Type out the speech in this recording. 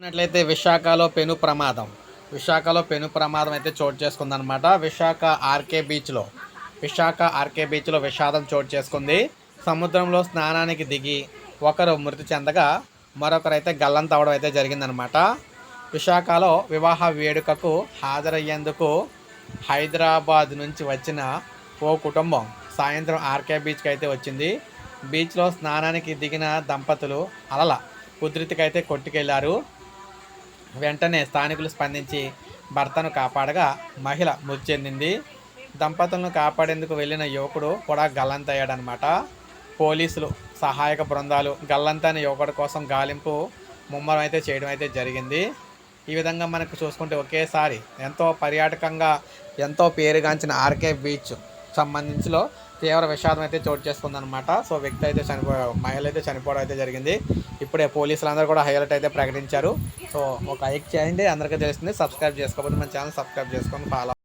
చూసినట్లయితే విశాఖలో పెను ప్రమాదం. విశాఖలో పెను ప్రమాదం అయితే చోటు చేసుకుందనమాట విశాఖ ఆర్కే బీచ్లో విశాఖ ఆర్కే బీచ్లో విషాదం చోటు చేసుకుంది. సముద్రంలో స్నానానికి దిగి ఒకరు మృతి చెందగా మరొకరైతే గల్లం అవడం అయితే జరిగిందనమాట విశాఖలో వివాహ వేడుకకు హాజరయ్యేందుకు హైదరాబాద్ నుంచి వచ్చిన ఓ కుటుంబం సాయంత్రం ఆర్కే బీచ్కి అయితే వచ్చింది. బీచ్లో స్నానానికి దిగిన దంపతులు అలల ఉధృతికైతే కొట్టుకెళ్ళారు. వెంటనే స్థానికులు స్పందించి భర్తను కాపాడగా మహిళ మృతి చెందింది. దంపతులను కాపాడేందుకు వెళ్ళిన యువకుడు కూడా గల్లంతయ్యాడనమాట. పోలీసులు సహాయక బృందాలు గల్లంతైన యువకుడి కోసం గాలింపు ముమ్మరం అయితే చేయడం అయితే జరిగింది. ఈ విధంగా మనకు చూసుకుంటే ఒకేసారి ఎంతో పర్యాటకంగా ఎంతో పేరుగాంచిన ఆర్కే బీచ్ సంబంధించిలో తీవ్ర విషాదం అయితే చోటు చేసుకుందనమాట సో వ్యక్తి అయితే చనిపో మహిళ అయితే చనిపోవడం అయితే జరిగింది. ఇప్పుడే పోలీసులు అందరూ కూడా హైలైట్ అయితే ప్రకటించారు. సో ఒక లైక్ చేయండి. అందరికీ తెలిసింది సబ్స్క్రైబ్ చేసుకోకపోతే మన ఛానల్ సబ్స్క్రైబ్ చేసుకొని ఫాలో